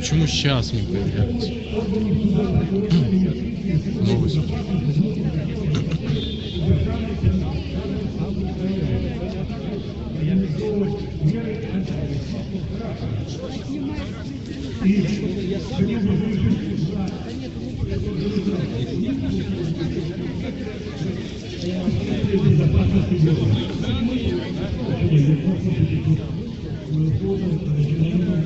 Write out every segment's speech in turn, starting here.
Почему сейчас не появляется? Новость. Говорю,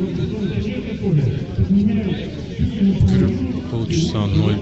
полчаса ноль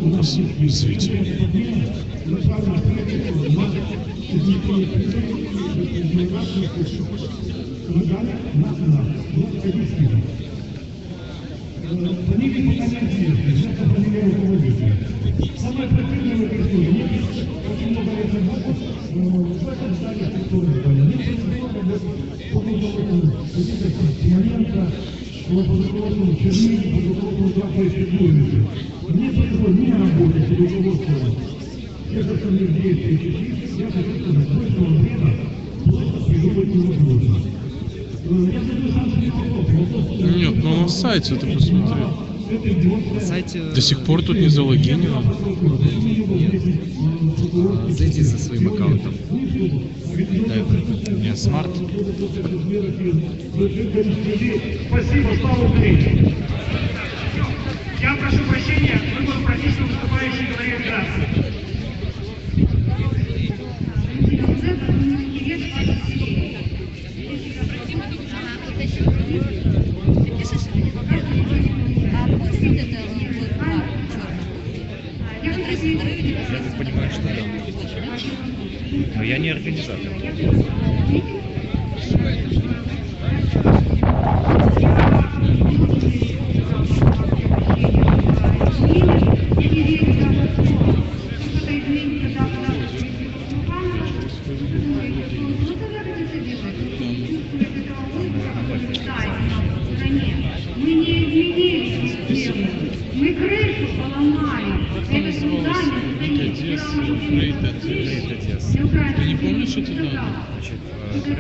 Нет, ну на сайте ты посмотри. На сайте... До сих пор тут не залогинено. э, Зайди со своим аккаунтом. Дай, у меня смарт. Спасибо, слава Украине! Я прошу прощения, выбор профессии выступающей говорит здравствуйте. Я так понимаю, что да. Но я не организатор. Мы крышу поломали. Одесса. Ты не помнишь? Значит, вот э,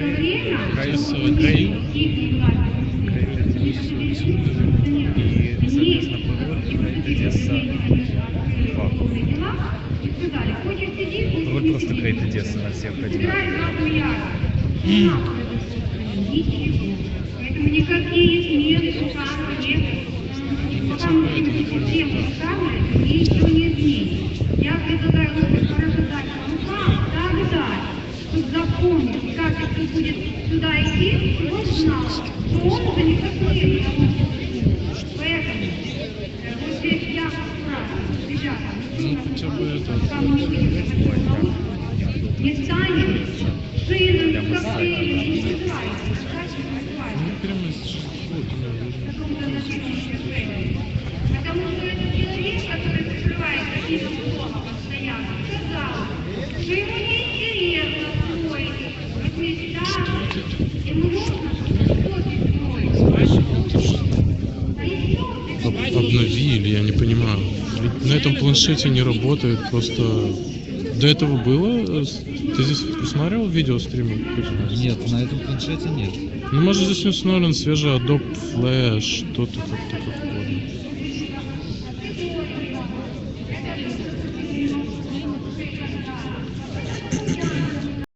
Крей. тихие власти. Крейт и, соответственно, ПВО Одесса 2. Вот просто Крейт Одесса на всех одинаково. Поэтому никакие смены шансов нет. Пока мы будем систему ставить, и ничего не изменится. Я предлагаю лучше прожидать рукам, тогда, чтобы запомнить, как это будет сюда идти, он знал, что он уже не последний. Поэтому вот здесь я спрашиваю, ребята, Ну, не выйдем из этого Обнови или я не понимаю. Ведь на этом планшете не работает просто... До этого было? Ты здесь посмотрел видео стримы? Нет, на этом планшете нет. Ну, может, здесь установлен свежий Adobe Flash, что-то как-то как угодно. Как